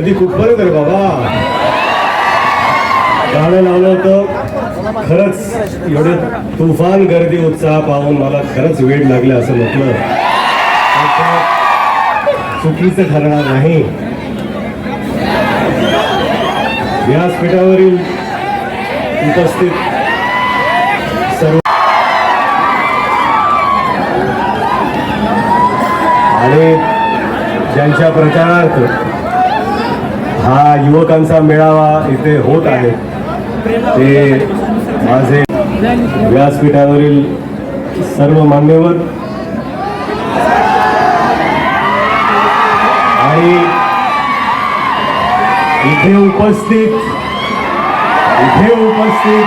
गर्दी बरं कर बाबा. गाणं लावलं होतं. खरंच एवढे तुफान गर्दी उत्साह पाहून मला खरंच वेळ लागला असं म्हटलं. चुकीचं ठरणार नाही. व्यासपीठावरील उपस्थित सर्व आणि ज्यांच्या प्रचारार्थ हा युवकांचा मेळावा इथे होत आहे. ते माझे व्यासपीठावरील सर्व मान्यवर आणि इथे उपस्थित इथे उपस्थित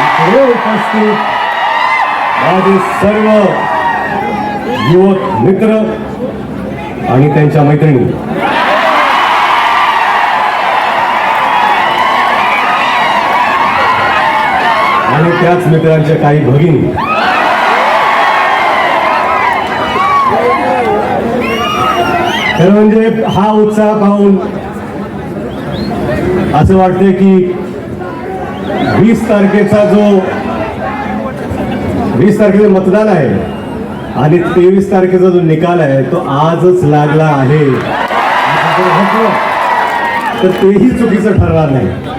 इथे उपस्थित माझे सर्व युवक मित्र आणि त्यांच्या मैत्रिणी. आणि त्याच मित्रांच्या काही भगिनी. खरं म्हणजे हा उत्साह पाहून असं वाटते की वीस तारखेचा जो वीस तारखेचं मतदान आहे आणि तेवीस तारखेचा जो निकाल आहे तो आजच लागला आहे. तर तेही चुकीचं ठरणार नाही.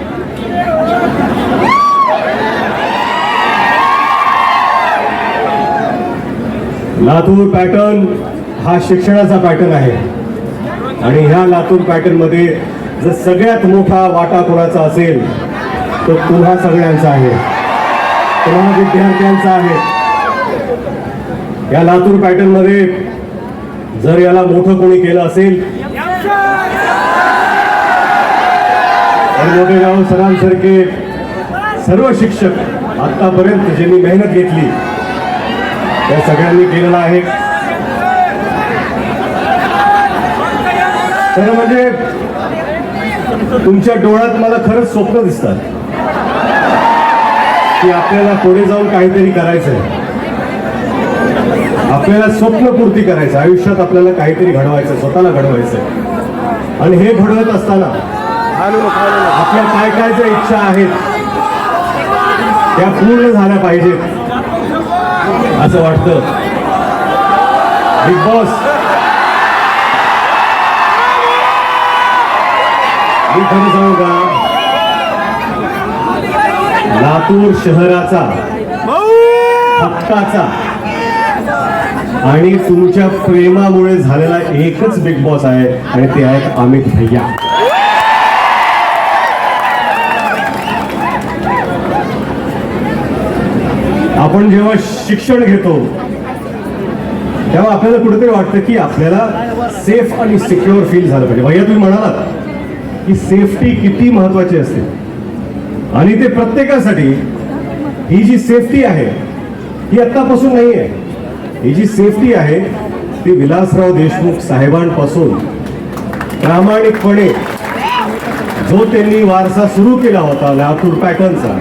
लातूर पॅटर्न हा शिक्षणाचा पॅटर्न आहे. आणि ह्या लातूर पॅटर्नमध्ये जर सगळ्यात मोठा वाटा कोणाचा असेल तो तुम्हा सगळ्यांचा आहे. तुम्हा विद्यार्थ्यांचा आहे. या लातूर पॅटर्नमध्ये जर याला मोठं कोणी केलं असेल तर मोठेगाव सरांसारखे सर्व शिक्षक आत्तापर्यंत ज्यांनी मेहनत घेतली त्या सगळ्यांनी केलेला आहे. खरं म्हणजे तुमच्या डोळ्यात मला खरंच स्वप्न दिसतात. की आपल्याला पुढे जाऊन काहीतरी करायचंय. आपल्याला स्वप्नपूर्ती करायचं आयुष्यात आपल्याला काहीतरी घडवायचं स्वतःला घडवायचं आणि हे घडवत असताना आपल्या काय काय ज्या इच्छा आहेत त्या पूर्ण झाल्या पाहिजेत. असं वाटतं. बिग बॉस मी खरं सांगू का? लातूर शहराचा हक्काचा आणि तुमच्या प्रेमामुळे झालेला एकच बिग बॉस आहे आणि ते आहेत अमित भैया. आपण जेव्हा शिक्षण घेतो तेव्हा आपल्याला कुठेतरी वाटतं की आपल्याला सेफ आणि सिक्युअर फील झालं पाहिजे. भैया तुम्ही म्हणालात की सेफ्टी किती महत्वाची असते. आणि ते प्रत्येकासाठी ही जी सेफ्टी आहे ही आत्तापासून नाही आहे ही जी सेफ्टी आहे ती विलासराव देशमुख साहेबांपासून प्रामाणिकपणे जो त्यांनी वारसा सुरू केला होता लातूर पॅटर्नचा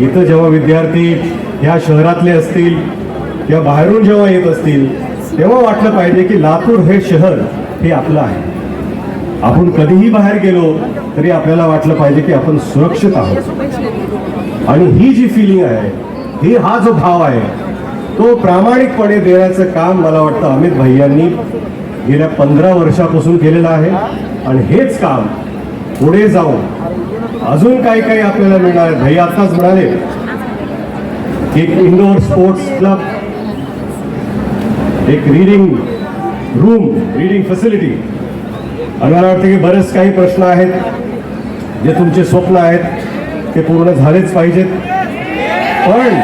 इथं जेव्हा विद्यार्थी ह्या शहरातले असतील किंवा बाहेरून जेव्हा येत असतील तेव्हा वाटलं पाहिजे की लातूर हे शहर हे आपलं आहे. आपण कधीही बाहेर गेलो तरी आपल्याला वाटलं पाहिजे की आपण सुरक्षित आहोत. आणि ही जी फिलिंग आहे ही हा जो भाव आहे तो प्रामाणिकपणे देण्याचं काम मला वाटतं अमित भैयांनी गेल्या पंधरा वर्षापासून केलेलं आहे. आणि हेच काम पुढे जाऊन अजून काही काही आपल्याला मिळणार आहे. भैया आत्ताच म्हणाले एक इंडोर स्पोर्ट्स क्लब एक रीडिंग रूम रीडिंग फॅसिलिटी आणि मला वाटतं की बरेच काही प्रश्न आहेत जे तुमचे स्वप्न आहेत ते पूर्ण झालेच पाहिजेत. पण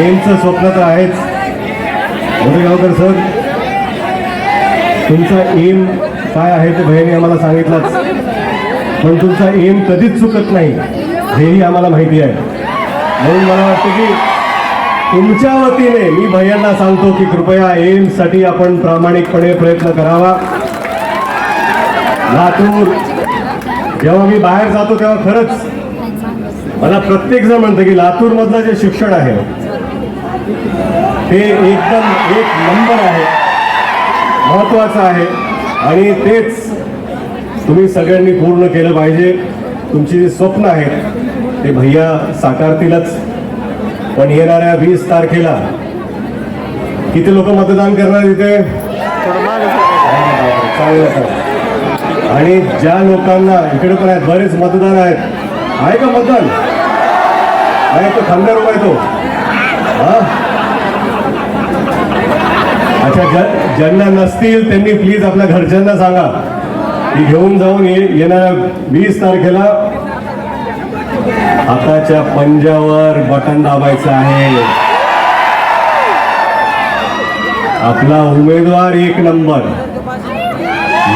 एमचं स्वप्न तर आहेच. गावकर सर तुमचा एम काय आहे ते भैयाने आम्हाला सांगितलंच. पण तुमचा एम कधीच चुकत नाही हेही आम्हाला माहिती आहे. म्हणून मला वाटतं की तुमच्या वतीने मी भैयांना सांगतो की कृपया एम्ससाठी आपण प्रामाणिकपणे प्रयत्न करावा. लातूर जेव्हा मी बाहेर जातो तेव्हा खरंच मला प्रत्येक जण म्हणतं की लातूरमधलं जे शिक्षण आहे ते एकदम एक नंबर आहे महत्वाचं आहे. आणि तेच तुम्ही सगळ्यांनी पूर्ण केलं पाहिजे. तुमची जी स्वप्न आहेत ते भैया साकारतीलच. पण येणाऱ्या वीस तारखेला किती लोक मतदान करणार इथे? चांगलं आणि ज्या लोकांना इकडे पण आहेत बरेच मतदार आहेत. आहे का मतदान? आहे तो थांबणार उभा तो. हा? अच्छा ज्या- ज्यांना नसतील त्यांनी प्लीज आपल्या घरच्यांना सांगा. ही घेऊन जाऊन ये येणाऱ्या वीस तारखेला हाताच्या पंजावर बटन दाबायचं आहे. आपला उमेदवार एक नंबर.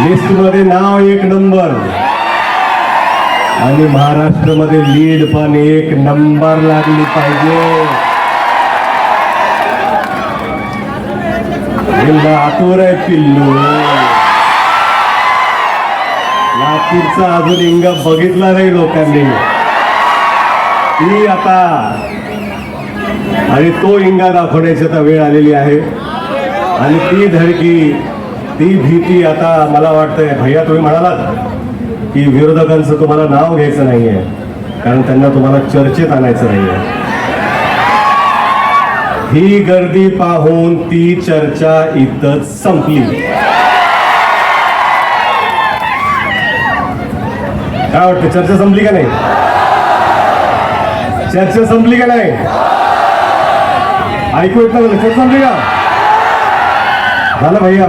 लिस्टमध्ये नाव एक नंबर. आणि महाराष्ट्रामध्ये लीड पण एक नंबर लागली पाहिजे. आतुर आहे पिल्लू. लातूरचा अजून इंगा बघितला नाही लोकांनी. ती आता आणि तो इंगा दाखवण्याची आता वेळ आलेली आहे. आणि ती धडकी ती भीती आता मला वाटतंय भैया तुम्ही म्हणालात की विरोधकांचं तुम्हाला नाव घ्यायचं नाहीये कारण त्यांना तुम्हाला चर्चेत आणायचं नाहीये. ही गर्दी पाहून ती चर्चा इथंच संपली. काय वाटतं चर्चा संपली का नाही? चर्चा संपली का नाही? ऐकू येत नाही चर्चा संपली का? झालं भैया.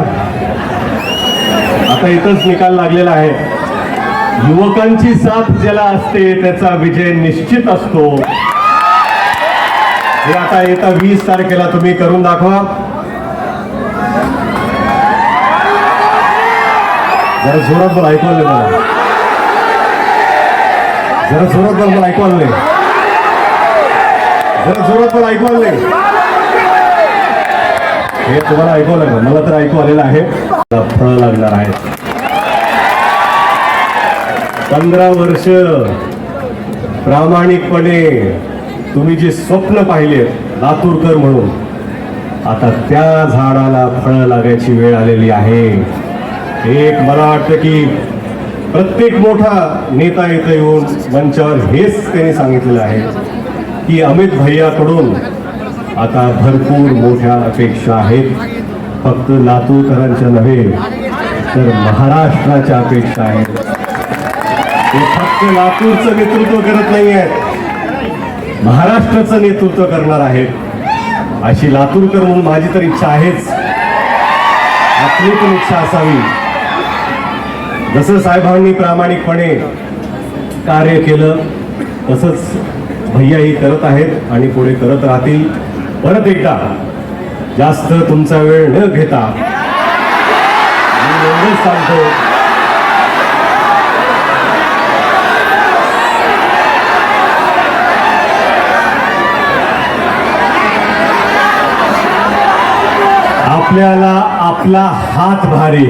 आता इथंच निकाल लागलेला आहे. युवकांची साथ ज्याला असते त्याचा विजय निश्चित असतो. हे आता येत्या वीस तारखेला तुम्ही करून दाखवा. जरा जोरात बोला ऐकवलं मला. जरा जोरात बोला मला ऐकू आलं जरा जोरात मला ऐकू आलं हे तुम्हाला ऐकू लागलं मला तर ऐकू आलेलं आहे. मला फळ लागणार आहे पंधरा वर्ष प्रामाणिकपणे तुम्ही जे स्वप्न पाहिले लातूरकर म्हणून आता त्या झाडाला फळं लागायची वेळ आलेली आहे. एक मला वाटतं की प्रत्येक मोठा नेता इथं येऊन मंचावर हेच त्यांनी सांगितलेलं आहे की अमित भैयाकडून आता भरपूर मोठ्या अपेक्षा आहेत. फक्त लातूरकरांच्या नव्हे तर महाराष्ट्राच्या अपेक्षा आहेत. ते फक्त लातूरचं नेतृत्व करत नाही आहेत. महाराष्ट्राचं नेतृत्व करणार आहेत. अशी लातूरकर म्हणून माझी तर इच्छा आहेच. आपली पण इच्छा असावी. जसं साहेबांनी प्रामाणिकपणे कार्य केलं तसंच भैयाही करत आहेत आणि पुढे करत राहतील. परत एकदा जास्त तुमचा वेळ न घेता मी सांगतो. आपल्याला आपला हात भारी.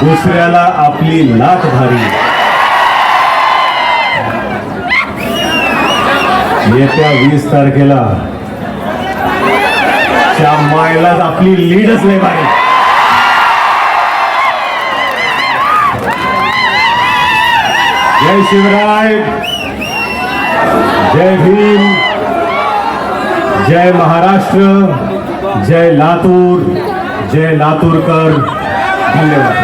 दुसऱ्याला आपली नाक भारी. येत्या वीस तारखेला त्या मायलाच आपली लीडच नाही भारी. जय शिवराय जय भीम जय महाराष्ट्र जय लातूर जय लातूरकर. धन्यवाद